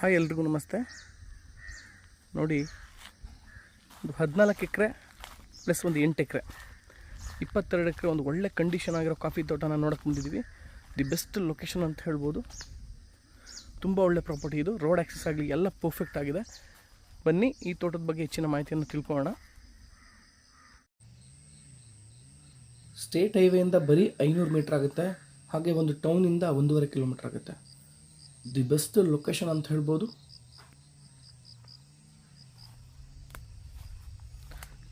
Hi ಎಲ್ರಿಗೂ ನಮಸ್ತೆ. ನೋಡಿ, ಒಂದು ಹದಿನಾಲ್ಕು ಎಕರೆ ಪ್ಲಸ್ ಒಂದು ಎಂಟು ಎಕರೆ. ಇಪ್ಪತ್ತೆರಡು ಎಕರೆ ಒಂದು ಒಳ್ಳೆ ಕಂಡೀಷನ್ ಆಗಿರೋ ಕಾಫಿ ತೋಟನ ನೋಡಕ್ಕೆ ಬಂದಿದ್ದೀವಿ ದಿ ಬೆಸ್ಟ್ ಲೊಕೇಶನ್ ಅಂತ ಹೇಳ್ಬೋದು. ತುಂಬ ಒಳ್ಳೆ ಪ್ರಾಪರ್ಟಿ ಇದು. ರೋಡ್ ಆ್ಯಕ್ಸಸ್ ಆಗಲಿ ಎಲ್ಲ ಪರ್ಫೆಕ್ಟ್ ಆಗಿದೆ. ಬನ್ನಿ, ಈ ತೋಟದ ಬಗ್ಗೆ ಹೆಚ್ಚಿನ ಮಾಹಿತಿಯನ್ನು ತಿಳ್ಕೊಳ್ಳೋಣ. ಸ್ಟೇಟ್ ಹೈವೇಯಿಂದ ಬರೀ ಐನೂರು ಮೀಟ್ರ್ ಆಗುತ್ತೆ. ಹಾಗೆ ಒಂದು ಟೌನಿಂದ ಒಂದೂವರೆ ಕಿಲೋಮೀಟ್ರ್ ಆಗುತ್ತೆ. ದಿ ಬೆಸ್ಟ್ ಲೊಕೇಶನ್ ಅಂತ ಹೇಳ್ಬೋದು.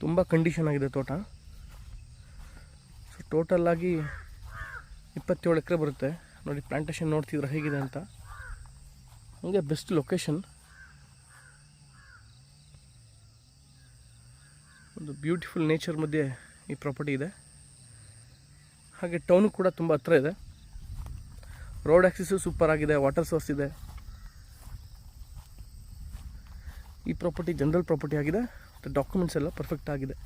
ತುಂಬ ಕಂಡೀಷನ್ ಆಗಿದೆ ತೋಟ. ಸೊ ಆಗಿ ಇಪ್ಪತ್ತೇಳು ಎಕರೆ ಬರುತ್ತೆ. ನೋಡಿ ಪ್ಲಾಂಟೇಶನ್ ನೋಡ್ತಿದ್ರೆ ಹೇಗಿದೆ ಅಂತ. ಹಾಗೆ ಬೆಸ್ಟ್ ಲೊಕೇಶನ್ ಒಂದು ಬ್ಯೂಟಿಫುಲ್ ನೇಚರ್ ಮಧ್ಯೆ ಈ ಪ್ರಾಪರ್ಟಿ ಇದೆ. ಹಾಗೆ ಟೌನು ಕೂಡ ತುಂಬ ಹತ್ರ ಇದೆ. ರೋಡ್ ಆ್ಯಕ್ಸಿಸು ಸೂಪರ್ ಆಗಿದೆ ವಾಟರ್ ಸೋರ್ಸ್ ಇದೆ. ಈ ಪ್ರಾಪರ್ಟಿ ಜನರಲ್ ಪ್ರಾಪರ್ಟಿ ಆಗಿದೆ, ಮತ್ತು ಡಾಕ್ಯುಮೆಂಟ್ಸ್ ಎಲ್ಲ ಪರ್ಫೆಕ್ಟ್ ಆಗಿದೆ.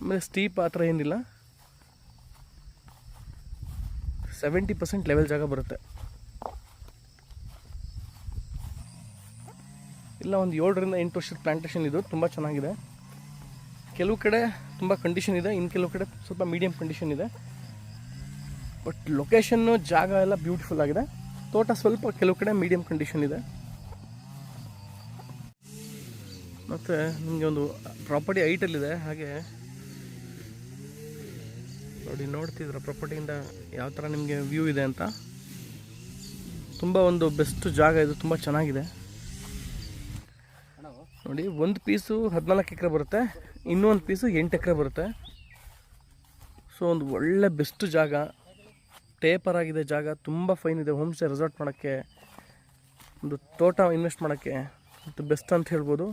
ಆಮೇಲೆ ಸ್ಟೀಪ್ ಆ ಥರ ಏನಿಲ್ಲ. ಸೆವೆಂಟಿ ಪರ್ಸೆಂಟ್ ಲೆವೆಲ್ ಜಾಗ ಬರುತ್ತೆ. ಇಲ್ಲ, ಒಂದು ಏಳರಿಂದ ಎಂಟು ವರ್ಷದ ಪ್ಲಾಂಟೇಶನ್ ಇದು, ತುಂಬ ಚೆನ್ನಾಗಿದೆ. ಕೆಲವು ಕಡೆ ತುಂಬ ಕಂಡೀಷನ್ ಇದೆ ಇನ್ನು ಕೆಲವು ಕಡೆ ಸ್ವಲ್ಪ ಮೀಡಿಯಮ್ ಕಂಡೀಷನ್ ಇದೆ. ಬಟ್ ಲೊಕೇಶನ್ನು ಜಾಗ ಎಲ್ಲ ಬ್ಯೂಟಿಫುಲ್ ಆಗಿದೆ. ತೋಟ ಸ್ವಲ್ಪ ಕೆಲವು ಕಡೆ ಮೀಡಿಯಂ ಕಂಡೀಷನ್ ಇದೆ. ಮತ್ತು ನಿಮಗೆ ಒಂದು ಪ್ರಾಪರ್ಟಿ ಐಟಲ್ಲಿದೆ ಹಾಗೆ ನೋಡಿ ನೋಡ್ತಿದ್ರ ಪ್ರಾಪರ್ಟಿಯಿಂದ ಯಾವ ಥರ ನಿಮಗೆ ವ್ಯೂ ಇದೆ ಅಂತ. ತುಂಬ ಒಂದು ಬೆಸ್ಟ್ ಜಾಗ ಇದು, ತುಂಬ ಚೆನ್ನಾಗಿದೆ. ನೋಡಿ, ಒಂದು ಪೀಸು ಹದಿನಾಲ್ಕು ಎಕರೆ ಬರುತ್ತೆ, ಇನ್ನೊಂದು ಪೀಸು ಎಂಟು ಎಕರೆ ಬರುತ್ತೆ. ಸೊ ಒಂದು ಒಳ್ಳೆ ಬೆಸ್ಟ್ ಜಾಗ. ಟೇಪರ್ ಆಗಿದೆ ಜಾಗ, ತುಂಬ ಫೈನ್ ಇದೆ. ಹೋಮ್ ಸ್ಟೇ ರೆಸಾರ್ಟ್ ಮಾಡೋಕ್ಕೆ, ಒಂದು ತೋಟ ಇನ್ವೆಸ್ಟ್ ಮಾಡೋಕ್ಕೆ ಮತ್ತು ಬೆಸ್ಟ್ ಅಂತ ಹೇಳ್ಬೋದು.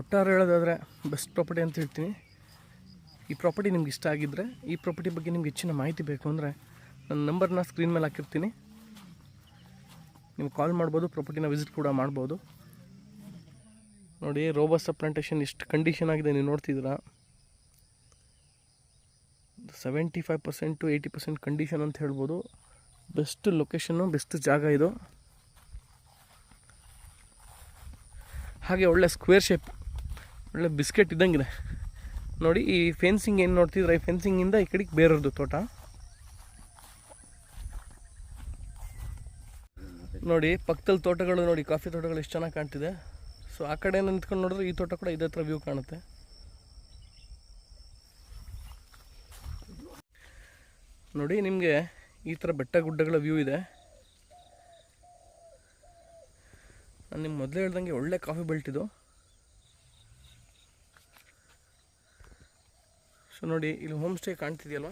ಒಟ್ಟಾರೆ ಹೇಳೋದಾದರೆ ಬೆಸ್ಟ್ ಪ್ರಾಪರ್ಟಿ ಅಂತ ಹೇಳ್ತೀನಿ. ಈ ಪ್ರಾಪರ್ಟಿ ನಿಮ್ಗೆ ಇಷ್ಟ ಆಗಿದ್ದರೆ ಈ ಪ್ರಾಪರ್ಟಿ ಬಗ್ಗೆ ನಿಮ್ಗೆ ಹೆಚ್ಚಿನ ಮಾಹಿತಿ ಬೇಕು ಅಂದರೆ, ನನ್ನ ನಂಬರ್ನ ಸ್ಕ್ರೀನ್ ಮೇಲೆ ಹಾಕಿರ್ತೀನಿ. ನೀವು ಕಾಲ್ ಮಾಡ್ಬೋದು ಪ್ರಾಪರ್ಟಿನ ವಿಸಿಟ್ ಕೂಡ ಮಾಡ್ಬೋದು. ನೋಡಿ ರೋಬಸ್ಟ ಪ್ಲಾಂಟೇಷನ್ ಎಷ್ಟು ಕಂಡೀಷನ್ ಆಗಿದೆ, ನೀವು ನೋಡ್ತಿದ್ದೀರಾ? Seventy five percent to eighty percent condition ಅಂತ ಹೇಳ್ಬೋದು. ಬೆಸ್ಟ್ ಲೊಕೇಶನ್ನು ಬೆಸ್ಟ್ ಜಾಗ ಇದು. ಹಾಗೆ ಒಳ್ಳೆ ಸ್ಕ್ವೇರ್ ಶೇಪ್ ಒಳ್ಳೆ ಬಿಸ್ಕೆಟ್ ಇದ್ದಂಗಿದೆ. ನೋಡಿ, ಈ ಫೆನ್ಸಿಂಗ್ ಏನು ನೋಡ್ತಿದ್ರೆ? ಈ ಫೆನ್ಸಿಂಗಿಂದ ಈ ಕಡೆಗೆ ಬೇರೆಯವ್ರದ್ದು ತೋಟ. ನೋಡಿ ಪಕ್ಕದಲ್ಲಿ ತೋಟಗಳು ನೋಡಿ, ಕಾಫಿ ತೋಟಗಳು ಎಷ್ಟು ಚೆನ್ನಾಗಿ ಕಾಣ್ತಿದೆ. ಸೊ ಆ ಕಡೆ ನಿಂತ್ಕೊಂಡು ನೋಡಿದ್ರೆ ಈ ತೋಟ ಕೂಡ ಇದೇ ಥರ ವ್ಯೂ ಕಾಣುತ್ತೆ. ನೋಡಿ ನಿಮಗೆ ಈ ಥರ ಬೆಟ್ಟ ಗುಡ್ಡಗಳ ವ್ಯೂ ಇದೆ. ನಾನು ನಿಮ್ಗೆ ಮೊದಲೇ ಹೇಳ್ದಂಗೆ ಒಳ್ಳೆ ಕಾಫಿ ಇದು. ಸೊ ನೋಡಿ, ಇಲ್ಲಿ ಹೋಮ್ ಸ್ಟೇ ಕಾಣ್ತಿದೆಯಲ್ವ?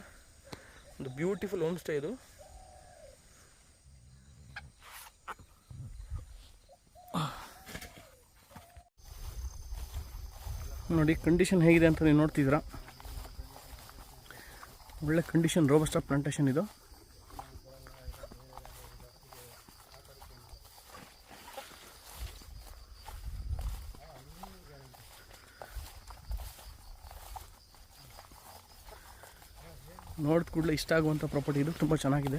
ಒಂದು ಬ್ಯೂಟಿಫುಲ್ ಹೋಮ್ ಸ್ಟೇ ಇದು. ನೋಡಿ ಕಂಡೀಷನ್ ಹೇಗಿದೆ ಅಂತ ನೀವು ನೋಡ್ತಿದ್ದೀರಾ? ಒಳ್ಳೆ ಕಂಡೀಷನ್ ರೋಬಸ್ಟ ಪ್ಲಾಂಟೇಶನ್ ಇದು. ನೋಡಿದ ಕೂಡಲೇ ಇಷ್ಟ ಆಗುವಂಥ ಪ್ರಾಪರ್ಟಿ ಇದು. ತುಂಬ ಚೆನ್ನಾಗಿದೆ.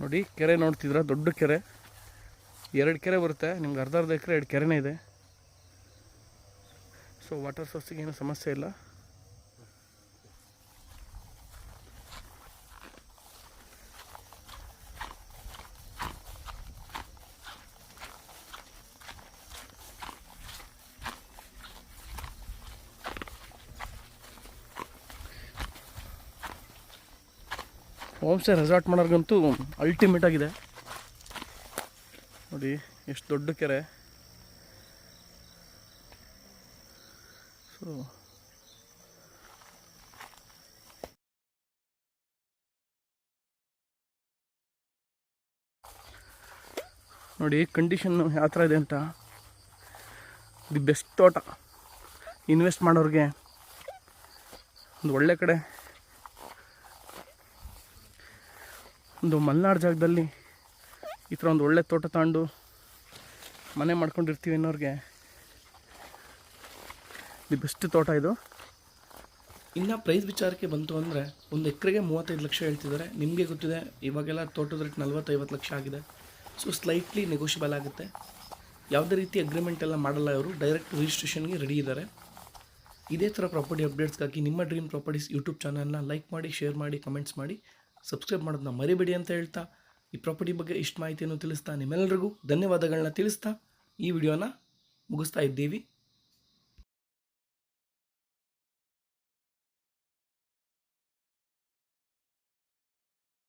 ನೋಡಿ, ಕೆರೆ ನೋಡ್ತಿದ್ರ? ದೊಡ್ಡ ಕೆರೆ. ಎರಡು ಕೆರೆ ಬರುತ್ತೆ. ನಿಮ್ಗೆ ಅರ್ಧ ಅರ್ಧ ಎಕರೆ ಎರಡು ಕೆರೆನೇ ಇದೆ. ಸೊ ವಾಟರ್ ಸೋರ್ಸಿಗೆ ಏನೂ ಸಮಸ್ಯೆ ಇಲ್ಲ. ಹೋಮ್ ಸ್ಟೇ ರೆಸಾರ್ಟ್ ಮಾಡೋರ್ಗಂತೂ ಅಲ್ಟಿಮೇಟ್ ಆಗಿದೆ. ನೋಡಿ, ಎಷ್ಟು ದೊಡ್ಡ ಕೆರೆ. ಸೊ ನೋಡಿ ಕಂಡೀಷನ್ ಯಾವ ಥರ ಇದೆ ಅಂತ. ದಿ ಬೆಸ್ಟ್ ತೋಟ. ಇನ್ವೆಸ್ಟ್ ಮಾಡೋರಿಗೆ ಒಂದು ಒಳ್ಳೆ ಕಡೆ ಒಂದು ಮಲೆನಾಡು ಜಾಗದಲ್ಲಿ ಈ ಥರ ಒಂದು ಒಳ್ಳೆ ತೋಟ ತಗೊಂಡು ಮನೆ ಮಾಡ್ಕೊಂಡಿರ್ತೀವಿ ಅನ್ನೋರಿಗೆ ದಿ ಬೆಸ್ಟ್ ತೋಟ ಇದು. ಇನ್ನು ಪ್ರೈಸ್ ವಿಚಾರಕ್ಕೆ ಬಂತು ಅಂದರೆ ಒಂದು ಎಕರೆಗೆ ಮೂವತ್ತೈದು ಲಕ್ಷ ಹೇಳ್ತಿದ್ದಾರೆ. ನಿಮಗೆ ಗೊತ್ತಿದೆ, ಇವಾಗೆಲ್ಲ ತೋಟದ ರೇಟ್ ನಲ್ವತ್ತೈವತ್ತು ಲಕ್ಷ ಆಗಿದೆ. ಸೊ ಸ್ಲೈಟ್ಲಿ ನೆಗೋಷಿಯಬಲ್ ಆಗುತ್ತೆ. ಯಾವುದೇ ರೀತಿ ಅಗ್ರಿಮೆಂಟ್ ಎಲ್ಲ ಮಾಡಲ್ಲ ಇವರು ಡೈರೆಕ್ಟ್ ರಿಜಿಸ್ಟ್ರೇಷನ್ಗೆ ರೆಡಿ ಇದ್ದಾರೆ. ಇದೇ ಥರ ಪ್ರಾಪರ್ಟಿ ಅಪ್ಡೇಟ್ಸ್ಗಾಗಿ ನಿಮ್ಮ ಡ್ರೀಮ್ ಪ್ರಾಪರ್ಟೀಸ್ ಯೂಟ್ಯೂಬ್ ಚಾನಲ್ನ ಲೈಕ್ ಮಾಡಿ ಶೇರ್ ಮಾಡಿ ಕಮೆಂಟ್ಸ್ ಮಾಡಿ. ಸಬ್ಸ್ಕ್ರೈಬ್ ಮಾಡೋದನ್ನ ಮರಿಬೇಡಿ ಅಂತ ಹೇಳ್ತಾ ಈ ಪ್ರಾಪರ್ಟಿ ಬಗ್ಗೆ ಇಷ್ಟು ಮಾಹಿತಿಯನ್ನು ತಿಳಿಸ್ತಾ ನಿಮ್ಮೆಲ್ಲರಿಗೂ ಧನ್ಯವಾದಗಳನ್ನ ತಿಳಿಸ್ತಾ ಈ ವಿಡಿಯೋನ ಮುಗಿಸ್ತಾ ಇದ್ದೀವಿ.